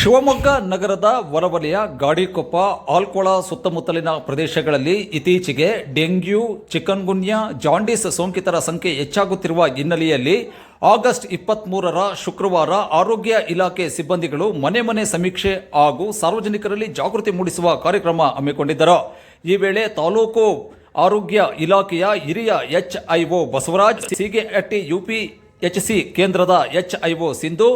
ಶಿವಮೊಗ್ಗ ನಗರದ ಹೊರವಲಯ ಗಾಡಿಕೊಪ್ಪ, ಆಲ್ಕೊಳ ಸುತ್ತಮುತ್ತಲಿನ ಪ್ರದೇಶಗಳಲ್ಲಿ ಇತ್ತೀಚೆಗೆ ಡೆಂಗ್ಯೂ, ಚಿಕನ್ಗುನ್ಯಾ, ಜಾಂಡೀಸ್ ಸೋಂಕಿತರ ಸಂಖ್ಯೆ ಹೆಚ್ಚಾಗುತ್ತಿರುವ ಹಿನ್ನೆಲೆಯಲ್ಲಿ ಆಗಸ್ಟ್ ಇಪ್ಪತ್ತ್ಮೂರರ ಶುಕ್ರವಾರ ಆರೋಗ್ಯ ಇಲಾಖೆ ಸಿಬ್ಬಂದಿಗಳು ಮನೆ ಮನೆ ಸಮೀಕ್ಷೆ ಹಾಗೂ ಸಾರ್ವಜನಿಕರಲ್ಲಿ ಜಾಗೃತಿ ಮೂಡಿಸುವ ಕಾರ್ಯಕ್ರಮ ಹಮ್ಮಿಕೊಂಡಿದ್ದರು. ಈ ವೇಳೆ ತಾಲೂಕು ಆರೋಗ್ಯ ಇಲಾಖೆಯ ಹಿರಿಯ HIO Basavaraj, Sigehatti UP HC ಕೇಂದ್ರದ ಎಚ್ ಐಒ ಸಿಂಧು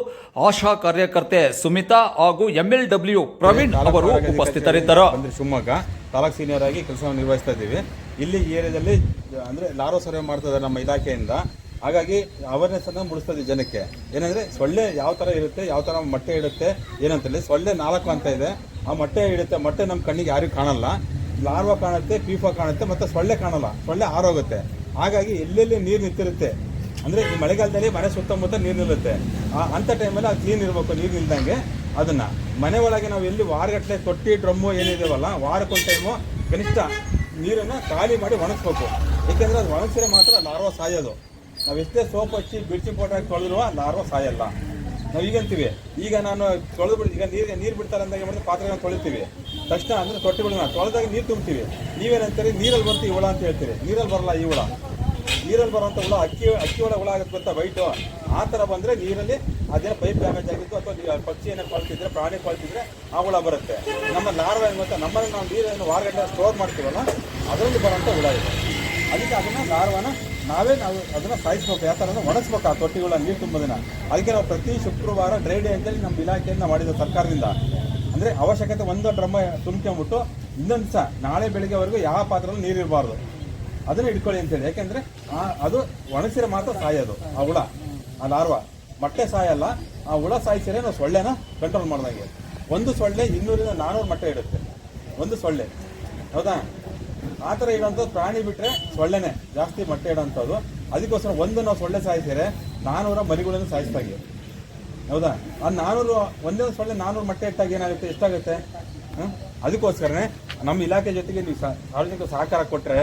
ಆಶಾ ಕಾರ್ಯಕರ್ತೆ ಸುಮಿತಾ ಹಾಗೂ ಎಂಎಲ್ಡಬ್ಲ್ಯೂ ಪ್ರವೀಣ್ ಅವರು ಉಪಸ್ಥಿತರಿದ್ದರು. ಅಂದರೆ ಶಿವಮೊಗ್ಗ. ತಾಲೂಕ್ ಸೀನಿಯರ್ ಆಗಿ ಕೆಲಸವನ್ನು ನಿರ್ವಹಿಸ್ತಾ ಇದ್ದೀವಿ. ಇಲ್ಲಿ ಈ ಏರಿಯಾದಲ್ಲಿ ಅಂದ್ರೆ ಲಾರೋ ಸರ್ವೆ ಮಾಡ್ತಾ ಇದ್ದಾರೆ ನಮ್ಮ ಇಲಾಖೆಯಿಂದ. ಹಾಗಾಗಿ ಅವೇರ್ನೆಸ್ ಅನ್ನ ಮೂಡಿಸ್ತಾ ಇದ್ದೀವಿ ಜನಕ್ಕೆ. ಏನಂದ್ರೆ ಸೊಳ್ಳೆ ಯಾವ ತರ ಇರುತ್ತೆ ಯಾವ ತರ ಮೊಟ್ಟೆ ಇಡುತ್ತೆ ಏನಂತೇಳಿ. ಸೊಳ್ಳೆ ನಾಲ್ಕು ಅಂತ ಇದೆ. ಆ ಮೊಟ್ಟೆ ಇಡುತ್ತೆ ಮೊಟ್ಟೆ ನಮ್ಮ ಕಣ್ಣಿಗೆ ಯಾರಿಗೂ ಕಾಣಲ್ಲ. ಲಾರ್ವಾ ಕಾಣುತ್ತೆ ಪೀಫಾ ಕಾಣುತ್ತೆ ಮತ್ತೆ ಸೊಳ್ಳೆ ಕಾಣಲ್ಲ. ಸೊಳ್ಳೆ ಆರೋಗುತ್ತೆ. ಹಾಗಾಗಿ ಎಲ್ಲೆಲ್ಲಿ ನೀರು ನಿಂತಿರುತ್ತೆ ಅಂದ್ರೆ ಈ ಮಳೆಗಾಲದಲ್ಲಿ ಮನೆ ಸುತ್ತಮುತ್ತ ನೀರು ನಿಲ್ಲುತ್ತೆ. ಅಂಥ ಟೈಮಲ್ಲಿ ಅದು ಕ್ಲೀನ್ ಇರಬೇಕು, ನೀರು ನಿಲ್ದಂಗೆ ಅದನ್ನ. ಮನೆ ಒಳಗೆ ನಾವು ಎಲ್ಲಿ ವಾರಗಟ್ಟಲೆ ತೊಟ್ಟಿ, ಡ್ರಮ್ಮು ಏನಿದೆವಲ್ಲ, ವಾರಕ್ಕೊಂದು ಟೈಮು ಕನಿಷ್ಠ ನೀರನ್ನು ಖಾಲಿ ಮಾಡಿ ಒಣಗಿಸ್ಬೇಕು. ಏಕೆಂದ್ರೆ ಅದು ಒಣಗಿಸಿದ್ರೆ ಮಾತ್ರ ಲಾರ್ವ ಸಾಯೋದು. ನಾವು ಎಷ್ಟೇ ಸೋಪ್ ಹಚ್ಚಿ ಬ್ಲೀಚಿಂಗ್ ಪೌಡರ್ ಹಾಕಿ ಲಾರ್ವ ಸಾಯಲ್ಲ. ನಾವು ಈಗಂತೀವಿ. ಈಗ ನಾನು ತೊಳೆದು ಬಿಡ್ತೀವಿ ಈಗ ನೀರು ನೀರು ಬಿಡ್ತಾರೆ ಅಂದಾಗ ಮಾಡಿದ್ರೆ ಪಾತ್ರೆಗಳನ್ನ ತೊಳಿತೀವಿ. ತಕ್ಷಣ ಅಂದ್ರೆ ತೊಟ್ಟಿಗಳನ್ನ ತೊಳೆದಾಗ ನೀರು ತುಂಬ್ತೀವಿ. ನೀವೇನಂತೀರಿ? ನೀರಲ್ಲಿ ಬಂತು ಈ ಹುಳ ಅಂತ ಹೇಳ್ತೀರಿ. ನೀರಲ್ಲಿ ಬರಲ್ಲ ಈ ನೀರಲ್ಲಿ ಬರುವಂಥ ಹುಳ, ಅಕ್ಕಿ ಅಕ್ಕಿ ಒಳಗೆ ಹುಳ ಆಗುತ್ತೆ ಅಂತ ವೈಟು ಆ ಥರ ಬಂದರೆ ನೀರಲ್ಲಿ ಅದೇನೋ ಪೈಪ್ ಡ್ಯಾಮೇಜ್ ಆಗಿತ್ತು ಅಥವಾ ಪಕ್ಷಿ ಏನೋ ಕೊಳ್ತಿದ್ರೆ ಪ್ರಾಣಿ ಕೊಳ್ತಿದ್ರೆ ಆ ಹುಳ ಬರುತ್ತೆ. ನಮ್ಮ ಲಾರ್ವ ಏನು ಗೊತ್ತಾ? ನಮ್ಮಲ್ಲಿ ನಾವು ನೀರನ್ನು ವಾರಗಂಟೆ ಸ್ಟೋರ್ ಮಾಡ್ತೀವಲ್ಲ, ಅದರಲ್ಲಿ ಬರೋಂಥ ಹುಳ ಇದೆ. ಅದಕ್ಕೆ ಅದನ್ನು ಲಾರ್ವನ ನಾವೇ ನಾವು ಅದನ್ನು ಸಾಯಿಸ್ಬೇಕು ಅಂದ್ರೆ ಒಣಗಿಸ್ಬೇಕು ಆ ತೊಟ್ಟಿಗಳ ನೀರು ತುಂಬೋದನ್ನು ಅದಕ್ಕೆ ನಾವು ಪ್ರತಿ ಶುಕ್ರವಾರ ಡ್ರೈ ಡೇ ಅಂತೇಳಿ ನಮ್ಮ ಇಲಾಖೆಯನ್ನು ಮಾಡಿದ್ದು ಸರ್ಕಾರದಿಂದ. ಅಂದರೆ ಅವಶ್ಯಕತೆ ಒಂದು ಡ್ರಮ್ಮ ತುಂಬ್ಕೊಂಬಿಟ್ಟು ಇನ್ನೊಂದು ಸಹ ನಾಳೆ ಬೆಳಿಗ್ಗೆವರೆಗೂ ಯಾವ ಪಾತ್ರ ನೀರು ಇರಬಾರ್ದು. ಅದನ್ನ ಇಟ್ಕೊಳ್ಳಿ ಅಂತೇಳಿ. ಯಾಕೆಂದ್ರೆ ಅದು ಒಣಗಿಸಿದ್ರೆ ಮಾತ್ರ ಸಾಯೋದು ಆ ಹುಳ, ಆ ಲಾರ್ವ. ಮೊಟ್ಟೆ ಸಾಯಲ್ಲ, ಆ ಹುಳ ಸಾಯಿಸಿದ್ರೆ ನಾವು ಸೊಳ್ಳೆನ ಕಂಟ್ರೋಲ್ ಮಾಡ್ದಂಗೆ. ಒಂದು ಸೊಳ್ಳೆ ಇನ್ನೂರಿಂದ ನಾನೂರು ಮೊಟ್ಟೆ ಇಡುತ್ತೆ. ಒಂದು ಸೊಳ್ಳೆ. ಹೌದಾ? ಆ ಥರ ಇಡೋಂಥದ್ದು ಪ್ರಾಣಿ ಬಿಟ್ಟರೆ ಸೊಳ್ಳೆನೆ. ಜಾಸ್ತಿ ಮೊಟ್ಟೆ ಇಡೋಂಥದ್ದು. ಅದಕ್ಕೋಸ್ಕರ ಒಂದು ನಾವು ಸೊಳ್ಳೆ ಸಾಯಿಸಿದ್ರೆ ನಾನ್ನೂರ ಮರಿಗಳನ್ನು ಸಾಯಿಸ್ದಾಗೆ. ಹೌದಾ? ಆ ನಾನ್ನೂರು ಒಂದೇ ಸೊಳ್ಳೆ ನಾನೂರು ಮೊಟ್ಟೆ ಇಟ್ಟಾಗ ಏನಾಗುತ್ತೆ? ಎಷ್ಟಾಗುತ್ತೆ? ಹ್ಞೂ ಅದಕ್ಕೋಸ್ಕರನೇ ನಮ್ಮ ಇಲಾಖೆ ಜೊತೆಗೆ ನೀವು ಸಾರ್ವಜನಿಕ ಸಹಕಾರ ಕೊಟ್ಟರೆ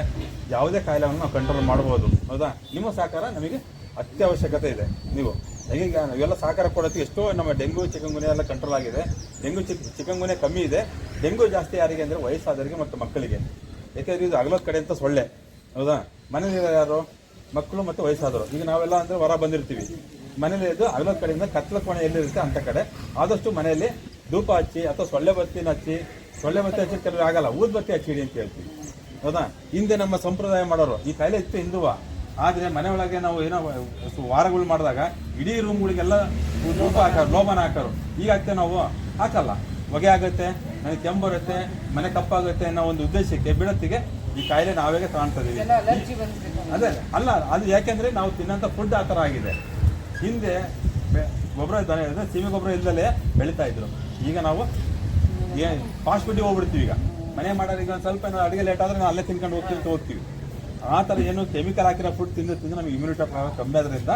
ಯಾವುದೇ ಕಾಯಿಲೆಯನ್ನು ನಾವು ಕಂಟ್ರೋಲ್ ಮಾಡ್ಬೋದು. ಹೌದಾ? ನಿಮ್ಮ ಸಹಕಾರ ನಮಗೆ ಅತ್ಯವಶ್ಯಕತೆ ಇದೆ. ನೀವು ಈಗ ನಾವೆಲ್ಲ ಸಹಕಾರ ಕೊಡೋದಕ್ಕೆ ಎಷ್ಟೋ ನಮ್ಮ ಡೆಂಗು ಚಿಕನ್ಗುನೆ ಎಲ್ಲ ಕಂಟ್ರೋಲ್ ಆಗಿದೆ. ಡೆಂಗು, ಚಿಕ್ ಕಮ್ಮಿ ಇದೆ. ಡೆಂಗು ಜಾಸ್ತಿ ಯಾರಿಗೆ ಅಂದರೆ ವಯಸ್ಸಾದವರಿಗೆ ಮತ್ತು ಮಕ್ಕಳಿಗೆ. ಯಾಕೆಂದರೆ ಇದು ಅಗಲದ ಕಡೆ ಅಂತ ಸೊಳ್ಳೆ. ಹೌದಾ? ಮನೇಲಿ ಯಾರು? ಮಕ್ಕಳು ಮತ್ತು ವಯಸ್ಸಾದವರು. ಈಗ ನಾವೆಲ್ಲ ಅಂದರೆ ಹೊರ ಬಂದಿರ್ತೀವಿ. ಮನೇಲಿ ಇದು ಅಗಲದ ಕಡೆಯಿಂದ ಕತ್ಲ ಕೋಣೆ ಎಲ್ಲಿರುತ್ತೆ ಅಂತ ಕಡೆ. ಆದಷ್ಟು ಮನೆಯಲ್ಲಿ ಧೂಪ ಹಚ್ಚಿ ಅಥವಾ ಸೊಳ್ಳೆ ಬತ್ತಿನ ಹಚ್ಚಿ ಸೊಳ್ಳೆ ಬತ್ತಿ ಹಚ್ಚಿ ಕೆಲವರು ಆಗಲ್ಲ. ಊದ್ ಬತ್ತಿ ಹಚ್ಚಿಡಿ ಅಂತ ಹೇಳ್ತೀವಿ. ಹೌದಾ? ಹಿಂದೆ ನಮ್ಮ ಸಂಪ್ರದಾಯ ಮಾಡೋರು. ಈ ಕಾಯಿಲೆ ಇತ್ತು ಹಿಂದುವ. ಆದರೆ ಮನೆ ಒಳಗೆ ನಾವು ಏನೋ ವಾರಗಳು ಮಾಡಿದಾಗ ಇಡೀ ರೂಮ್ಗಳಿಗೆಲ್ಲ ಲೋಪ ಹಾಕೋರು ಲೋಬನ ಹಾಕೋರು. ಈಗ ಆಗ್ತೇವೆ ನಾವು ಹಾಕಲ್ಲ. ಹೊಗೆ ಆಗುತ್ತೆ ನನಗೆ ಕೆಮ್ಮು ಬರುತ್ತೆ ಮನೆ ಕಪ್ಪಾಗುತ್ತೆ ಅನ್ನೋ ಒಂದು ಉದ್ದೇಶಕ್ಕೆ ಬಿಡತ್ತಿಗೆ ಈ ಕಾಯಿಲೆ ನಾವೇ ಕಾಣ್ತಾ ಇದೀವಿ. ಅದೇ ಅಲ್ಲ. ಅದು ಯಾಕೆಂದ್ರೆ ನಾವು ತಿನ್ನಂತ ಫುಡ್ ಆ ಥರ ಆಗಿದೆ. ಹಿಂದೆ ಗೊಬ್ಬರ ದನ ಸೀಮೆ ಗೊಬ್ಬರ ಇಲ್ದಲೇ ಬೆಳೀತಾ ಇದ್ರು. ಈಗ ನಾವು ಫಾಸ್ಟ್ ಫುಡ್ ಹೋಗ್ಬಿಡ್ತೀವಿ ಈಗ. ಮನೆ ಮಾಡೋರಿಗೆ ಈಗ ಸ್ವಲ್ಪ ಅಡುಗೆ ಲೇಟ್ ಆದ್ರೆ ನಾವು ಅಲ್ಲೇ ತಿನ್ಕೊಂಡು ಹೋಗ್ತೀವಿ ಅಂತ ಹೋಗ್ತೀವಿ. ಆ ಥರ ಏನು ಕೆಮಿಕಲ್ ಹಾಕಿರೋ ಫುಡ್ ತಿಂದು ತಿಂದು ನಮಗೆ ಇಮ್ಯುನಿಟಿ ಪ್ರಾಬ್ಲಮ್ ಕಮ್ಮಿ ಆದ್ರಿಂದ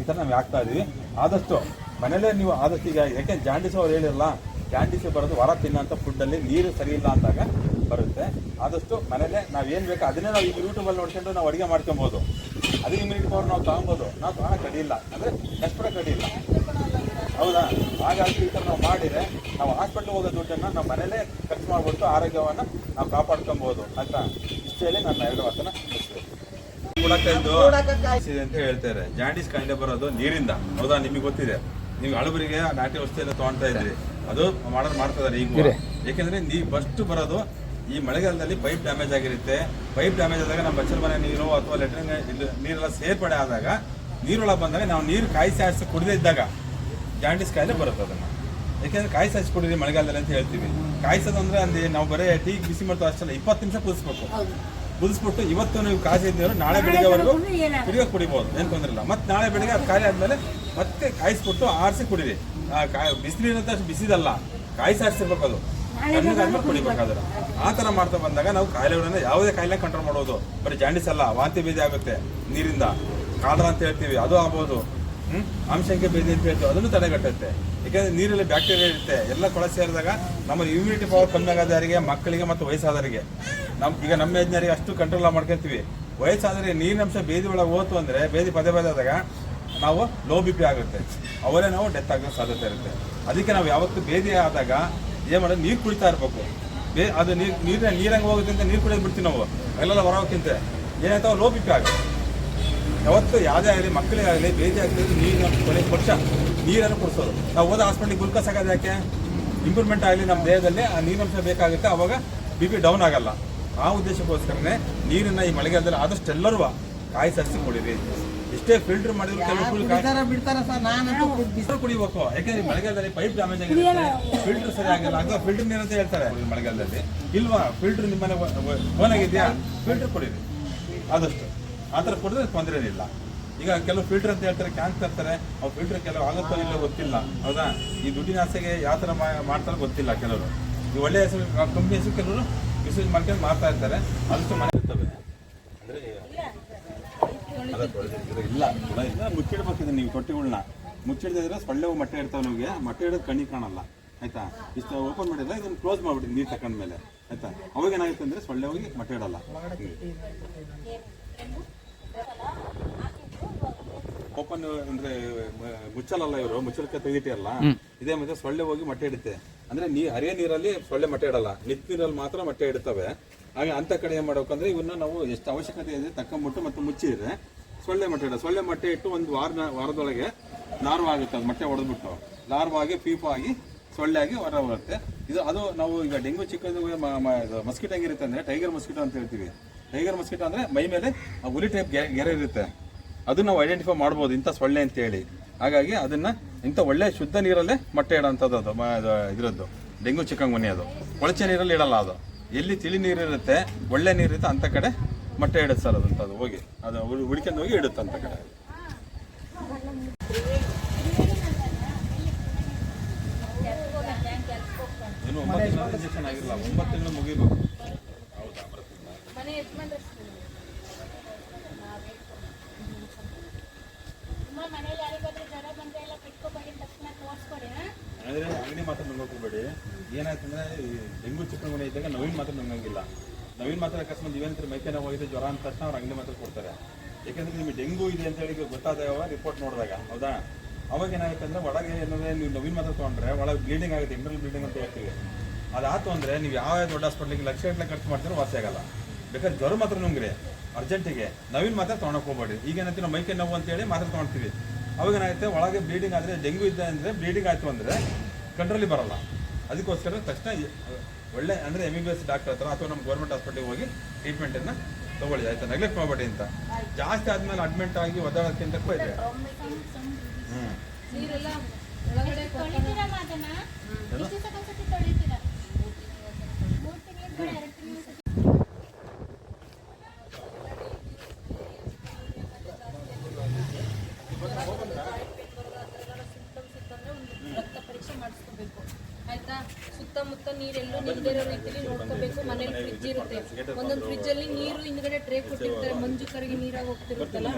ಈ ಥರ ನಾವು ಆಗ್ತಾ ಇದೀವಿ. ಆದಷ್ಟು ಮನೇಲೇ ನೀವು ಆದಷ್ಟು ಈಗ ಯಾಕೆ ಜಾಂಡಿಸ್ ಅವ್ರು ಹೇಳಿರಲ್ಲ ಜಾಂಡಿಸ್ ಬರೋದು ಹೊರ ತಿನ್ನೋಂಥ ಫುಡ್ಡಲ್ಲಿ ನೀರು ಸರಿ ಇಲ್ಲ ಅಂದಾಗ ಬರುತ್ತೆ. ಆದಷ್ಟು ಮನೇಲೆ ನಾವು ಏನು ಬೇಕು ಅದನ್ನೇ ನಾವು ಈಗ ಯೂಟ್ಯೂಬಲ್ಲಿ ನೋಡ್ಕೊಂಡು ನಾವು ಅಡುಗೆ ಮಾಡ್ಕೊಬೋದು. ಅದೇ ಇಮ್ಯುನಿಟಿ ಪವರ್ ನಾವು ತಗೊಬೋದು. ನಾವು ತಗೋಣ ಕಡಿಯಿಲ್ಲ ಅಂದರೆ ಕಷ್ಟ ಕಡಿಯಿಲ್ಲ ಹೌದಾ? ಹಾಗಾಗಿ ಈ ಥರ ನಾವು ಮಾಡಿದರೆ ನಾವು ಹಾಸ್ಪಿಟ್ಲ್ ಹೋಗೋ ದುಡ್ಡನ್ನು ನಮ್ಮ ಮನೇಲೇ ಖರ್ಚು ಮಾಡ್ಬಿಟ್ಟು ಆರೋಗ್ಯವನ್ನು ನಾವು ಕಾಪಾಡ್ಕೊಬೋದು ಆಯ್ತಾ? ಇಷ್ಟು ಹೇಳಿ ನನ್ನ ಎರಡು ಮಾತನ್ನು ಮುಗಿಸ್ತೀನಿ. ಅಂತ ಹೇಳ್ತಾರೆ ಜಾಂಡೀಸ್ ಕಾಯಿಲೆ ಬರೋದು ನೀರಿಂದ. ಹೌದಾ? ನಿಮಗೆ ಗೊತ್ತಿದೆ. ನೀವು ಹಳಬರಿಗೆ ನಾಟಿ ಔಷಧಿ ಎಲ್ಲ ತಗೊಳ್ತಾ ಇದ್ರಿ ಅದು ಮಾಡೋದು ಮಾಡ್ತಾ ಇದಾರೆ ಈಗ ಯಾಕೆಂದ್ರೆ ನೀ ಫಸ್ಟ್ ಬರೋದು ಈ ಮಳೆಗಾಲದಲ್ಲಿ ಪೈಪ್ ಡ್ಯಾಮೇಜ್ ಆಗಿರುತ್ತೆ. ಪೈಪ್ ಡ್ಯಾಮೇಜ್ ಆದಾಗ ನಮ್ಮ ಬಚ್ಚಲ ಮನೆ ನೀರು ಅಥವಾ ಲೆಟ್ರಿನ್ ನೀರೆಲ್ಲ ಸೇರ್ಪಡೆ ಆದಾಗ ನೀರೊಳಗೆ ಬಂದಾಗ ನಾವು ನೀರು ಕಾಯಿಸಿ ಆಡಿಸಿ ಕುಡಿದೇ ಇದ್ದಾಗ ಜಾಂಡೀಸ್ ಕಾಯಿಲೆ ಬರುತ್ತೆ ಅದನ್ನು. ಯಾಕೆಂದ್ರೆ ಕಾಯಿ ಹಚ್ಕೊಡಿರಿ ಮಳೆಗಾಲದಲ್ಲಿ ಅಂತ ಹೇಳ್ತೀವಿ. ಕಾಯಿಸೋದು ಅಂದ್ರೆ ಅಲ್ಲಿ ನಾವು ಬರೀ ಟೀ ಬಿಸಿ ಮಾಡ್ತಾ ಅಷ್ಟಲ್ಲ ಇಪ್ಪತ್ತು ನಿಮಿಷ ಕುದಿಸ್ಬೇಕು. ಕುದಿಸ್ಬಿಟ್ಟು ಇವತ್ತು ನೀವು ಕಾಯಿಸಿದ್ದೀರೋ ನಾಳೆ ಬೆಳಿಗ್ಗೆವರೆಗೂ ಕುಡಿಯೋ ಕುಡಿಬೋದು ಏನು ತೊಂದ್ರೆ ಇಲ್ಲ. ಮತ್ತೆ ನಾಳೆ ಬೆಳಿಗ್ಗೆ ಅದು ಖಾಲಿ ಆದ್ಮೇಲೆ ಮತ್ತೆ ಕಾಯಿಸ್ಬಿಟ್ಟು ಆರಿಸಿ ಕುಡಿರಿ. ಬಿಸಿಲಿನಂತ ಅಷ್ಟು ಬಿಸಿದಲ್ಲ ಕಾಯಿಸಿ ಆರಿಸಿರ್ಬೇಕು ಅದು. ತಣ್ಣಗಾದ್ಮೇಲೆ ಕುಡಿಬೇಕಾದ್ರೆ. ಆ ಥರ ಮಾಡ್ತಾ ಬಂದಾಗ ನಾವು ಕಾಯಿಲೆಗಳನ್ನ ಯಾವುದೇ ಕಾಯಿಲೆ ಕಂಟ್ರೋಲ್ ಮಾಡೋದು. ಬರೀ ಜಾಂಡಿಸ್ ಅಲ್ಲ ವಾಂತಿ ಬೀದಿ ಆಗುತ್ತೆ ನೀರಿಂದ. ಕಾಲರ ಅಂತ ಹೇಳ್ತೀವಿ ಅದು ಆಗ್ಬೋದು. ಹ್ಮ್? ಆಮ್ಶಂಕೆ ಭೇದಿ ಅಂತ ಅದನ್ನು ತಡೆಗಟ್ಟುತ್ತೆ ಯಾಕಂದ್ರೆ ನೀರಲ್ಲಿ ಬ್ಯಾಕ್ಟೀರಿಯಾ ಇರುತ್ತೆ. ಎಲ್ಲ ಕೊಳ ಸೇರಿದಾಗ ನಮ್ಮ ಇಮ್ಯುನಿಟಿ ಪವರ್ ಕಮ್ಮಿ ಆಗೋದವರಿಗೆ ಮಕ್ಕಳಿಗೆ ಮತ್ತು ವಯಸ್ಸಾದವರಿಗೆ. ನಮ್, ಈಗ ನಮ್ಮ ಯಜ್ಞರಿಗೆ ಅಷ್ಟು ಕಂಟ್ರೋಲ್ ಮಾಡ್ಕೊಂತೀವಿ. ವಯಸ್ಸಾದ್ರೆ ನೀರಿನಂಶ ಬೇದಿ ಒಳಗೆ ಹೋತು ಅಂದ್ರೆ, ಬೇದಿ ಪದೇ ಪದೇ ಆದಾಗ ನಾವು ಲೋ ಬಿ ಪಿ ಆಗುತ್ತೆ. ಅವರೇ ನಾವು ಡೆತ್ ಆಗೋ ಸಾಧ್ಯತೆ ಇರುತ್ತೆ. ಅದಕ್ಕೆ ನಾವು ಯಾವತ್ತು ಬೇದಿ ಆದಾಗ ಏನು ಮಾಡೋದು, ನೀರು ಕುಡಿತಾ ಇರಬೇಕು. ಬೇ, ಅದು ನೀರು, ನೀರಿನ ನೀರಂಗೆ ಹೋಗುತ್ತೆ ಅಂತ ನೀರು ಕುಡಿಯೋದು ಬಿಡ್ತೀವಿ ನಾವು. ಎಲ್ಲೆಲ್ಲ ಹೊರಗೋಕ್ಕಿಂತ ಏನಾಯ್ತಾವ ಲೋ ಬಿ ಪಿ ಆಗುತ್ತೆ. ಯಾವತ್ತು ಯಾವುದೇ ಆಗಲಿ ಮಕ್ಕಳೇ ಆಗಲಿ ಬೇಜಿ ಆಗಲಿ ನೀರಿನ ಕೊನೆ ವರ್ಷ ನೀರನ್ನು ಕುಡಿಸೋದು. ನಾವು ಹೋದ ಹಾಸ್ಪಿಟ್ಲಿಗೆ ಗುಲ್ಕಸ್ ಆಗೋದು ಯಾಕೆ? ಇಂಪ್ರೂವ್ಮೆಂಟ್ ಆಗಲಿ ನಮ್ಮ ದೇಹದಲ್ಲಿ ಆ ನೀರಿನಂಶ ಬೇಕಾಗುತ್ತೆ. ಅವಾಗ ಬಿ ಪಿ ಡೌನ್ ಆಗಲ್ಲ. ಆ ಉದ್ದೇಶಕ್ಕೋಸ್ಕರನೇ ನೀರನ್ನು ಈ ಮಳೆಗಾಲದಲ್ಲಿ ಆದಷ್ಟು ಎಲ್ಲರೂ ಕಾಯಿ ಸರಿಸಿ ಕುಡೀರಿ ಎಷ್ಟೇ ಫಿಲ್ಟರ್ ಮಾಡಿದ್ರು ಕೆಲವು ಕಾಯಿ ಬಿಡ್ತಾರ ಬಿಡ್ತಾರ ಸರ್ ನಾನಂತೂ ಕುಡ್ದು ಕುಡಿಬೇಕು. ಯಾಕಂದ್ರೆ ಮಳೆಗಾಲದಲ್ಲಿ ಪೈಪ್ ಡ್ಯಾಮೇಜ್ ಆಗಿರುತ್ತೆ ಫಿಲ್ಟರ್ ಸರಿ ಆಗಿಲ್ಲ. ಆಗ ಫಿಲ್ಟರ್ ನೀರು ಅಂತ ಹೇಳ್ತಾರೆ. ಮಳೆಗಾಲದಲ್ಲಿ. ಇಲ್ವಾ? ಫಿಲ್ಟರ್ ನಿಮ್ಮನೆ ಓನ್ ಆಗಿದೆಯಾ ಫಿಲ್ಟರ್ ಕುಡೀರಿ. ಆದಷ್ಟು. ಆ ಥರ ಕೊಡಿದ್ರೆ ತೊಂದರೆ ಇಲ್ಲ ಈಗ ಕೆಲವು ಫಿಲ್ಟರ್ ಅಂತ ಹೇಳ್ತಾರೆ ಕ್ಯಾನ್ ತರ್ತಾರೆ. ಅವ್ರು ಫಿಲ್ಟರ್ ಕೆಲವು ಆಗುತ್ತೋ ಇಲ್ಲ ಗೊತ್ತಿಲ್ಲ. ಹೌದಾ? ಈ ದುಡ್ಡಿನ ಆಸೆಗೆ ಯಾವ ಥರ ಮಾ- ಮಾಡ್ತಾರೋ ಗೊತ್ತಿಲ್ಲ ಕೆಲವರು. ಈ ಒಳ್ಳೆಯ ಹೆಸರು ಕಂಪ್ನಿ ಹೆಸರು ಕೆಲವರು ಯೂಸೇಜ್ ಮಾಡ್ಕೊಂಡು ಮಾಡ್ತಾ ಇರ್ತಾರೆ. ಅದಷ್ಟು ಮನೆ ಇರ್ತವೆ ಅಂದರೆ ಇಲ್ಲ. ಇಲ್ಲ. ಮುಚ್ಚಿಡ್ಬೇಕಿದೆ ನೀವು ತೊಟ್ಟಿಗಳನ್ನ ಮುಚ್ಚಿಡ್ದಿದ್ರೆ ಸೊಳ್ಳೆ ಮೊಟ್ಟೆ ಇರ್ತಾವೆ ನಮಗೆ. ಮೊಟ್ಟೆ ಇಡೋದು ಕಣ್ಣಿ ಕಾಣಲ್ಲ. ಆಯ್ತಾ? ಇಷ್ಟು ಓಪನ್ ಮಾಡಿಲ್ಲ ಇದನ್ನು ಕ್ಲೋಸ್ ಮಾಡ್ಬಿಡಿ ನೀರು ತಕೊಂಡ್ಮೇಲೆ ಆಯ್ತಾ? ಅವಾಗ ಏನಾಗುತ್ತೆ ಅಂದ್ರೆ ಸೊಳ್ಳೆ ಹೋಗಿ ಮೊಟ್ಟೆ ಇಡಲ್ಲ. ಓಪನ್ ಅಂದ್ರೆ ಮುಚ್ಚಲಲ್ಲ ಇವರು? ಮುಚ್ಚಲಕ್ಕೆ ತೆಗಿತಿಯಲ್ಲ? ಇದೇ ಮತ್ತೆ ಸೊಳ್ಳೆ ಹೋಗಿ ಮೊಟ್ಟೆ ಇಡುತ್ತೆ. ಅಂದ್ರೆ ನೀ ಹರಿಯ ನೀರಲ್ಲಿ ಸೊಳ್ಳೆ ಮೊಟ್ಟೆ ಇಡಲ್ಲ. ನಿತ್ ನೀರಲ್ಲಿ ಮಾತ್ರ ಮೊಟ್ಟೆ ಇಡ್ತವೆ. ಹಾಗೆ ಅಂತ ಕಡೆ ಏನ್ ಮಾಡ್ಬೇಕಂದ್ರೆ ಇವನ್ನ ನಾವು ಎಷ್ಟು ಅವಶ್ಯಕತೆ ಇದೆ ತಕೊಂಬಿಟ್ಟು ಮತ್ತೆ ಮುಚ್ಚಿದ್ರೆ ಸೊಳ್ಳೆ ಮೊಟ್ಟೆ ಇಡ ಸೊಳ್ಳೆ ಮೊಟ್ಟೆ ಇಟ್ಟು ಒಂದು ವಾರ ವಾರದೊಳಗೆ ಲಾರ್ವ್ ಆಗುತ್ತೆ ಅದು ಮೊಟ್ಟೆ ಹೊಡೆದ್ಬಿಟ್ಟು ಪೀಪ್ ಆಗಿ ಸೊಳ್ಳೆ ಆಗಿ ಹೊರ ಬರುತ್ತೆ ಇದು ಅದು ನಾವು ಈಗ ಡೆಂಗು ಚಿಕ್ಕ ಮಸ್ಕಿಟ್ ಹೆಂಗಿರುತ್ತೆ ಅಂದ್ರೆ ಟೈಗರ್ ಮಸ್ಕಿಟೋ ಅಂತ ಹೇಳ್ತೀವಿ. ಟೈಗರ್ ಮಸ್ಕಿಟೋ ಅಂದ್ರೆ ಮೈ ಮೇಲೆ ಆ ಹುಲಿ ಟೈಪ್ ಗೆರೆ ಇರುತ್ತೆ. ಅದನ್ನ ನಾವು ಐಡೆಂಟಿಫೈ ಮಾಡ್ಬೋದು ಇಂಥ ಸೊಳ್ಳೆ ಅಂತ ಹೇಳಿ ಹಾಗಾಗಿ ಅದನ್ನ ಇಂಥ ಒಳ್ಳೆ ಶುದ್ಧ ನೀರಲ್ಲೇ ಮೊಟ್ಟೆ ಇಡೋಂಥದ್ದು ಅದು ಇದರದ್ದು ಡೆಂಗು ಚಿಕನ್ ಮನೆ ಅದು. ಕೊಳಚೆ ನೀರಲ್ಲಿ ಇಡಲ್ಲ ಅದು. ಎಲ್ಲಿ ತಿಳಿ ನೀರು ಇರುತ್ತೆ ಒಳ್ಳೆ ನೀರು ಇರುತ್ತೆ ಅಂಥ ಕಡೆ ಮೊಟ್ಟೆ ಇಡುತ್ತೆ ಸರ್ ಅದಂಥದ್ದು ಹೋಗಿ. ಅದು ಹುಡ್- ಹುಡ್ಕೊಂಡು ಹೋಗಿ ಇಡುತ್ತೆ ಅಂತ ಕಡೆ. ಇನ್ನು ಒಂಬತ್ತು ಇಂಜೆಕ್ಷನ್ ಆಗಿರಲ್ಲ ಒಂಬತ್ತು ತಿಂಗಳು ಮುಗಿಬೇಕು ಹೌದಾ ಬರುತ್ತೆ. ನಿಮ್ಮ ಮನೇಲಿ ಯಾರಿಗಾದ್ರೂ ಜ್ವರ ಬಂದ್ರೆ ಎಲ್ಲ ಕಿಟ್ಕೊ ಬಂದಿದ ತಕ್ಷಣ ತೋರಿಸ್ಕೊಡಿ ಅಂದ್ರೆ ಅಂಗಡಿ ಮಾತ್ರ ನುಂಗೋಕ್ ಹೋಗ್ಬೇಡಿ ಏನಾಯ್ತಂದ್ರೆ ಡೆಂಗು ಚಿಕನ್ ಗುಣ ಇದ್ದಾಗ ನವೀನ್ ಮಾತ್ರ ನಂಗಂಗಿಲ್ಲ. ನವೀನ್ ಮಾತ್ರ ಅಕಸ್ಮಾತ್ ಇವೇನಂತ ಮೈಕೈ ನೋವು ಜ್ವರ ಅಂತ ತಕ್ಷಣ ಅವ್ರು ಅಂಗಡಿ ಮಾತ್ರ ಕೊಡ್ತಾರೆ. ಯಾಕಂದ್ರೆ ನಿಮಗೆ ಡೆಂಗು ಇದೆ ಅಂತ ಹೇಳಿ ಗೊತ್ತಾದಾಗ ರಿಪೋರ್ಟ್ ನೋಡಿದಾಗ, ಹೌದಾ? ಅವಾಗ ಏನಾಗುತ್ತೆ ಅಂದ್ರೆ ಒಳಗೆ ಏನಂದ್ರೆ ನೀವು ನವೀನ್ ಮಾತ್ರ ತೊಗೊಂಡ್ರೆ ಒಳಗೆ ಬ್ಲೀಡಿಂಗ್ ಆಗುತ್ತೆ ಇಂಟರ್ನಲ್ ಬ್ಲೀಡಿಂಗ್ ಅಂತ ಹೇಳ್ತೀವಿ. ಅದಾತು ಅಂದ್ರೆ ನೀವು ಯಾವ ದೊಡ್ಡ ಹಾಸ್ಪಿಟ್ಲಿಗೆ ಲಕ್ಷ ಗಟ್ಟಲೆ ಖರ್ಚು ಮಾಡ್ತೀರೋ ವಾಸಿ ಆಗಲ್ಲ. ಬೇಕಾದ್ರೆ ಜ್ವರ ಮಾತ್ರ ನುಂಗ್ರಿ ಅರ್ಜೆಂಟಿಗೆ ನವೀನ್ ಮಾತ್ರ ತೊಗೊಳಕ್ ಹೋಗ್ಬೇಡಿ. ಈಗ ಏನಂತ ನಾವು ಮೈಕೆ ನೋವು ಅಂತೇಳಿ ಮಾತ್ರ ತೊಗೊಳ್ತೀವಿ. ಅವಾಗ ಏನಾಗುತ್ತೆ, ಒಳಗೆ ಬ್ಲೀಡಿಂಗ್ ಆದರೆ, ಡೆಂಗು ಇದೆ ಅಂದರೆ ಬ್ಲೀಡಿಂಗ್ ಆಯಿತು ಅಂದರೆ ಕಂಟ್ರೋಲಿ ಬರಲ್ಲ. ಅದಕ್ಕೋಸ್ಕರ ತಕ್ಷಣ ಈ- ಒಳ್ಳೆ ಅಂದರೆ M B B S doctor ಹತ್ರ ಅಥವಾ ನಮ್ಮ ಗೌರ್ಮೆಂಟ್ ಹಾಸ್ಪಿಟಲ್ಗೆ ಹೋಗಿ ಟ್ರೀಟ್ಮೆಂಟನ್ನು ತಗೊಳ್ಳಿ ಆಯ್ತಾ? ನೆಗ್ಲೆಕ್ಟ್ ಮಾಡಬೇಡಿ ಅಂತ. ಜಾಸ್ತಿ ಆದ್ಮೇಲೆ ಅಡ್ಮಿಟ್ ಆಗಿ ಒದ್ದಾಡೋದಕ್ಕಿಂತ ಇದೆ. ಹ್ಞೂ ಹ್ಮ್ ತೊಳಿತೀರಾ ಮೂರು ತಿಂಗಳಿಗೆ ರಕ್ತ ಪರೀಕ್ಷೆ ಮಾಡಿಸ್ಕೋಬೇಕು ಆಯ್ತಾ ಸುತ್ತಮುತ್ತ ನೀರೆಲ್ಲೂ ನಿಲ್ದಿರೋ ರೀತಿಲಿ ನೋಡ್ಕೋಬೇಕು. ಮನೇಲಿ ಫ್ರಿಜ್ ಇರುತ್ತೆ. ಒಂದೊಂದು ಫ್ರಿಜ್ ಅಲ್ಲಿ ನೀರು ಹಿಂದ್ಗಡೆ ಟ್ರೇ ಕೊಟ್ಟಿರ್ತಾರೆ. ಮಂಜು ಕರಗಿ ನೀರಾಗಿ ಹೋಗ್ತಿರುತ್ತಲ್ಲ?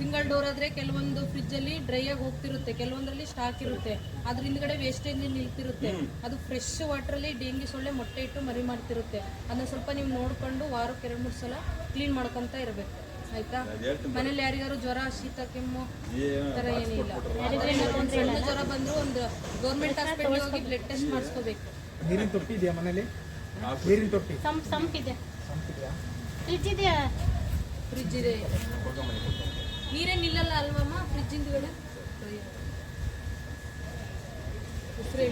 ಸಿಂಗಲ್ ಡೋರ್ ಆದ್ರೆ ಕೆಲವೊಂದು ಫ್ರಿಜ್ ಅಲ್ಲಿ ಡ್ರೈ ಆಗಿ ಹೋಗ್ತಿರುತ್ತೆ. ಕೆಲವೊಂದ್ರಲ್ಲಿ ಸ್ಟಾಕ್ ಇರುತ್ತೆ. ಅದ್ರ ಹಿಂದ್ಗಡೆ ವೇಸ್ಟೇಜ್ ನಿಲ್ತಿರುತ್ತೆ. ಅದು ಫ್ರೆಶ್ ವಾಟರ್ ಅಲ್ಲಿ ಡೆಂಗಿ ಸೊಳ್ಳೆ ಮೊಟ್ಟೆ ಇಟ್ಟು ಮರಿ ಮಾಡ್ತಿರುತ್ತೆ. ಅದನ್ನ ಸ್ವಲ್ಪ ನೀವು ನೋಡ್ಕೊಂಡು ವಾರಕ್ಕೆ ಎರಡು, ಮೂರು ಸಲ ಕ್ಲೀನ್ ಮಾಡ್ಕೊಂತ ಇರಬೇಕು. ಆಯ್ತಾ? ಮನೇಲಿ ಯಾರಿಗಾರು ಜ್ವರ, ಶೀತ, ಕೆಮ್ಮು ತರ ಏನಿಲ್ಲ. ಜ್ವರ ಬಂದ್ರು ಒಂದು ಗೌರ್ಮೆಂಟ್ ಹಾಸ್ಪಿಟಲ್ ಹೋಗಿ ಬ್ಲಡ್ ಟೆಸ್ಟ್ ಮಾಡಿಸ್ಕೋಬೇಕು. ನೀರಿನ ತೊಟ್ಟಿ ಇದೆಯಾ ಮನೇಲಿ ನೀರಿನ ತೊಟ್ಟಿ? ಸಂಪ್ ಸಂಪಿದೆ. ಸಂಪಿದೆಯಾ? ಇದೆಯಾ? ಫ್ರಿಜ್ ಇದೆ. ನೀರೇ ನಿಲ್ಲಲ್ಲ ಅಲ್ವಮ್ಮ? ಫ್ರಿಜ್ ಹಿಂದ್ಗಡೆ ಹೆಸರು